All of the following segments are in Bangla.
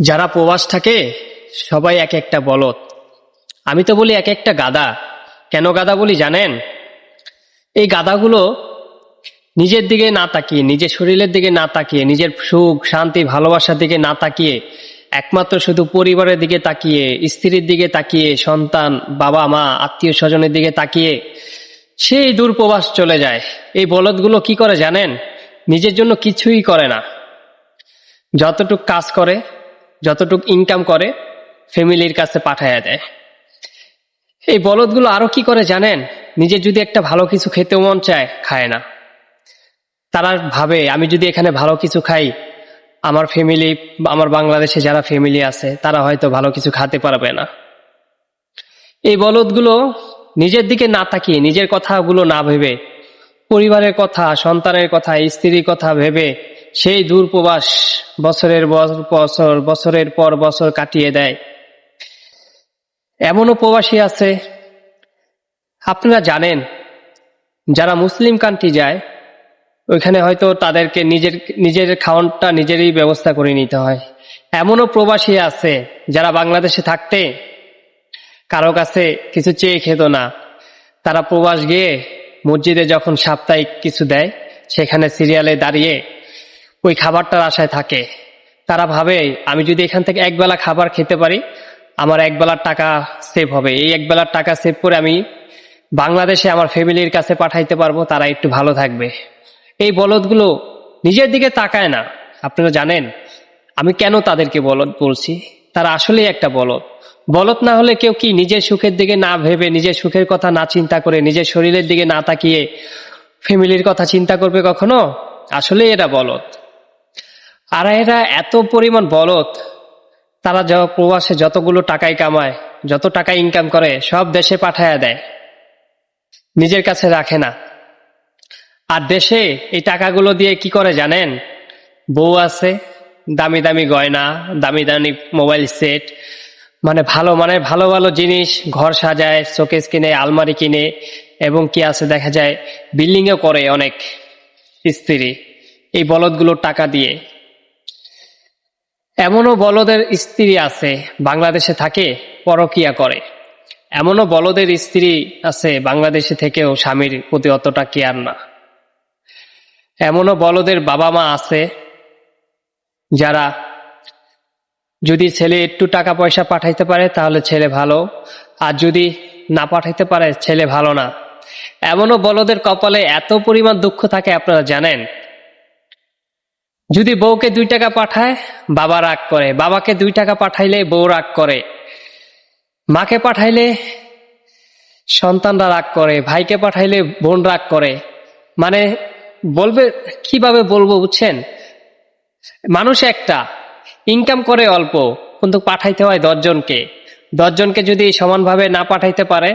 যারা প্রবাস থাকে, সবাই এক একটা বলদ। আমি তো বলি এক একটা গাদা। কেন গাদা বলি জানেন? এই গাদাগুলো নিজের দিকে না তাকিয়ে, নিজের শরীরের দিকে না তাকিয়ে, নিজের সুখ, শান্তি, ভালোবাসার দিকে না তাকিয়ে, একমাত্র শুধু পরিবারের দিকে তাকিয়ে, স্ত্রীর দিকে তাকিয়ে, সন্তান, বাবা, মা, আত্মীয় স্বজনের দিকে তাকিয়ে সেই দূর প্রবাস চলে যায়। এই বলদগুলো কি করে জানেন? নিজের জন্য কিছুই করে না। যতটুক কাজ করে যতটুক ইনকাম করে, ফ্যামিলির কাছে পাঠাইয়া দেয়। এই বলদগুলো আরও কি করে জানেন? নিজের যদি একটা ভালো কিছু খেতে মন চায়, খায় না। তারা ভাবে, আমি যদি এখানে ভালো কিছু খাই, আমার ফ্যামিলি, আমার বাংলাদেশে যারা ফ্যামিলি আছে, তারা হয়তো ভালো কিছু খেতে পারবে না। এই বলদগুলো নিজের দিকে না তাকিয়ে, নিজের কথাগুলো না ভেবে, পরিবারের কথা, সন্তানের কথা, স্ত্রীর কথা ভেবে সেই দূর প্রবাস বছরের বছর বছর, বছরের পর বছর কাটিয়ে দেয়। এমনও প্রবাসী আছে। আপনারা জানেন, যারা মুসলিম কান্ট্রি যায়, ওইখানে হয়তো তাদেরকে নিজের নিজের খাওয়ানটা নিজেরই ব্যবস্থা করে নিতে হয়। এমনও প্রবাসী আছে যারা বাংলাদেশে থাকতে কারও কাছে কিছু চেয়ে খেত না। তারা প্রবাস গিয়ে মসজিদে যখন সাপ্তাহিক কিছু দেয়, সেখানে সিরিয়ালে দাঁড়িয়ে ওই খাবারটার আশায় থাকে। তারা ভাবে, আমি যদি এখান থেকে একবেলা খাবার খেতে পারি, আমার একবেলার টাকা সেভ হবে। এই একবেলার টাকা সেভ করে আমি বাংলাদেশে আমার ফ্যামিলির কাছে পাঠাইতে পারব, তারা একটু ভালো থাকবে। এই বলদগুলো নিজের দিকে তাকায় না। আপনারা জানেন, আমি কেন তাদেরকে বলদ বলছি? তারা আসলেই একটা বলদ। বলদ না হলে কেউ কি নিজের সুখের দিকে না ভেবে, নিজের সুখের কথা না চিন্তা করে, নিজের শরীরের দিকে না তাকিয়ে ফ্যামিলির কথা চিন্তা করবে কখনো? আসলেই এরা বলদ। আর এরা এত পরিমাণ বলদ, তারা য- প্রবাসে যতগুলো টাকাই কামায়, যত টাকা ইনকাম করে, সব দেশে পাঠায়া দেয়। নিজের কাছে রাখে না। আর দেশে এই টাকাগুলো দিয়ে কি করে জানেন? বউ আছে, দামি দামি গয়না, দামি দামি মোবাইল সেট মানে ভালো মানে ভালো ভালো জিনিস, ঘর সাজায়, শোকেস কিনে, আলমারি কিনে, এবং কি আছে দেখা যায় বিল্ডিংও করে অনেক স্ত্রী। এই বলদগুলোর টাকা দিয়ে। এমনও বলদের স্ত্রী আছে, বাংলাদেশে থাকে, পরকিয়া করে। এমনও বলদের স্ত্রী আছে, বাংলাদেশে থেকেও স্বামীর প্রতি অতটা কেয়ার না। এমনও বলদের বাবা মা আছে, যারা যদি ছেলে একটু টাকা পয়সা পাঠাইতে পারে, তাহলে ছেলে ভালো, আর যদি না পাঠাইতে পারে, ছেলে ভালো না। এমনও বলদের কপালে এত পরিমাণ দুঃখ থাকে, আপনারা জানেন? যদি বউকে দুই টাকা পাঠায়, বাবা রাগ করে। বাবাকে দুই টাকা পাঠাইলে বউ রাগ করে। মাকে পাঠাইলে সন্তানরা রাগ করে। ভাইকে পাঠাইলে বোন রাগ করে। মানে বলবে, কীভাবে বলব বুঝছেন? মানুষ একটা ইনকাম করে অল্প, কিন্তু পাঠাইতে হয় দশজনকে। দশজনকে যদি সমানভাবে না পাঠাইতে পারে,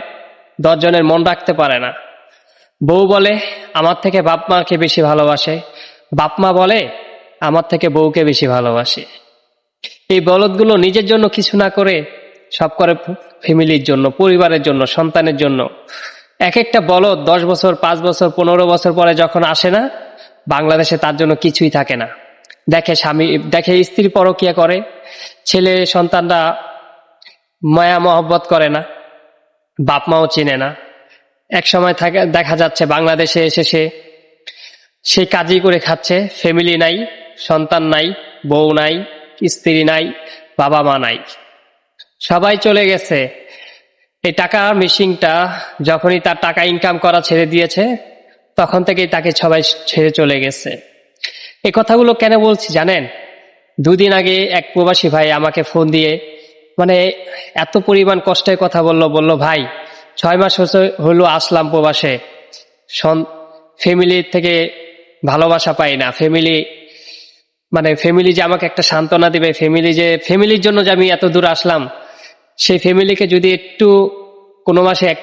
দশজনের মন রাখতে পারে না। বউ বলে, আমার থেকে বাপ মাকে বেশি ভালোবাসে। বাপ মা বলে আমার থেকে বউকে বেশি ভালোবাসে। এই বলদগুলো নিজের জন্য কিছু না করে সব করে ফ্যামিলির জন্য, পরিবারের জন্য, সন্তানের জন্য। এক একটা বলদ দশ বছর, পাঁচ বছর, পনেরো বছর পরে যখন আসে না, বাংলাদেশে তার জন্য কিছুই থাকে না। দেখে স্বামী, দেখে স্ত্রী পরকিয়া করে, ছেলে সন্তানরা মায়া মহব্বত করে না, বাপ মাও চেনে না। এক সময় থাকে, দেখা যাচ্ছে বাংলাদেশে এসে সে সে কাজই করে খাচ্ছে, ফ্যামিলি নাই। সন্তান নাই, বউ নাই, স্ত্রী নাই, বাবা মা নাই। সবাই চলে গেছে। এই টাকা মেশিনটা যখনই তার টাকা ইনকাম করা ছেড়ে দিয়েছে, তখন থেকেই তাকে সবাই ছেড়ে চলে গেছে। এই কথাগুলো কেন বলছি জানেন? দুদিন আগে এক প্রবাসী ভাই আমাকে ফোন দিয়ে মানে এত পরিমাণ কষ্টের কথা বলল বলল, ভাই, ছয় মাস হলো আসলাম প্রবাসে। ফ্যামিলি থেকে ভালোবাসা পাই না। ফ্যামিলি মানে ফ্যামিলি যে আমাকে একটা সান্ত্বনা দিবে ফ্যামিলি যে ফ্যামিলির জন্য যে আমি এত দূর আসলাম, সেই ফ্যামিলিকে যদি একটু, কোনো মাসে এক,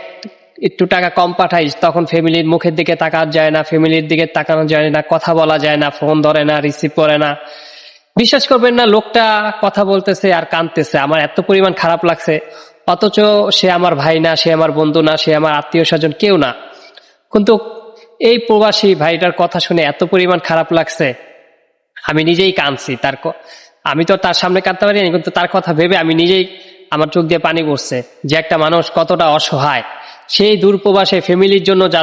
একটু টাকা কম পাঠাই, তখন ফ্যামিলির মুখের দিকে তাকানো যায় না ফ্যামিলির দিকে তাকানো যায় না, কথা বলা যায় না ফোন ধরে না রিসিভ করে না। বিশ্বাস করবেন না, লোকটা কথা বলতেছে আর কাঁদতেছে। আমার এত পরিমাণ খারাপ লাগছে, অথচ সে আমার ভাই না, সে আমার বন্ধু না, সে আমার আত্মীয় স্বজন কেউ না। কিন্তু এই প্রবাসী ভাইটার কথা শুনে এত পরিমাণ খারাপ লাগছে। আমি নিজেই কাঁদছি, তার আমি তো তার সামনে কাঁদতে পারিনি, কিন্তু তার কথা ভেবে আমি নিজেই আমার চোখ দিয়ে পানি পড়ছে যে একটা মানুষ কতটা অসহায়। সেই দূরপ্রবাসে ফ্যামিলির জন্য যা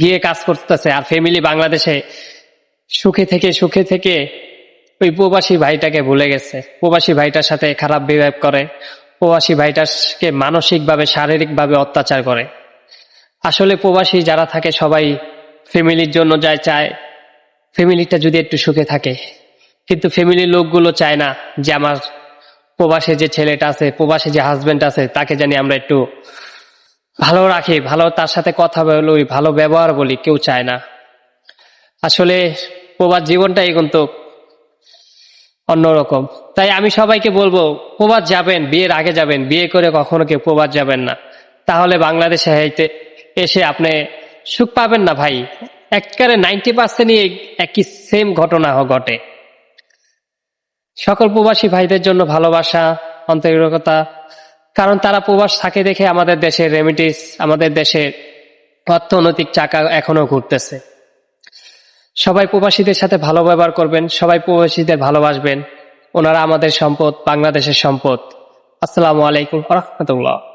গিয়ে কাজ করতেছে, আর ফ্যামিলি বাংলাদেশে সুখে থেকে সুখে থেকে ওই প্রবাসী ভাইটাকে ভুলে গেছে। প্রবাসী ভাইটার সাথে খারাপ বিহেভ করে, প্রবাসী ভাইটাকে মানসিকভাবে, শারীরিকভাবে অত্যাচার করে। আসলে প্রবাসী যারা থাকে সবাই ফ্যামিলির জন্য যায় চায় ফ্যামিলিটা যদি একটু সুখে থাকে। কিন্তু ফ্যামিলির লোকগুলো চায় না যে আমার প্রবাসে যে ছেলেটা আছে, প্রবাসে যে হাজবেন্ড আছে, তাকে জানি আমরা একটু ভালো রাখি, ভালো তার সাথে কথা বলি, ভালো ব্যবহার বলি, কেউ চায় না। আসলে প্রবাস জীবনটাই কিন্তু অন্যরকম। তাই আমি সবাইকে বলব, প্রবাস যাবেন, বিয়ের আগে যাবেন, বিয়ে করে কখনো কেউ প্রবাস যাবেন না। তাহলে বাংলাদেশে এসে আপনি সুখ পাবেন না ভাই। একেবারে নাইনটি পার্সেন্টই একই সেম ঘটনা ঘটে। সকল প্রবাসী ভাইদের জন্য ভালোবাসা, আন্তরিকতা, কারণ তারা প্রবাস থাকে দেখে আমাদের দেশের রেমিডিস আমাদের দেশের অর্থনৈতিক চাকা এখনও ঘুরতেছে। সবাই প্রবাসীদের সাথে ভালো ব্যবহার করবেন, সবাই প্রবাসীদের ভালোবাসবেন। ওনারা আমাদের সম্পদ, বাংলাদেশের সম্পদ। আসসালামু আলাইকুম রহমতুল্লাহ।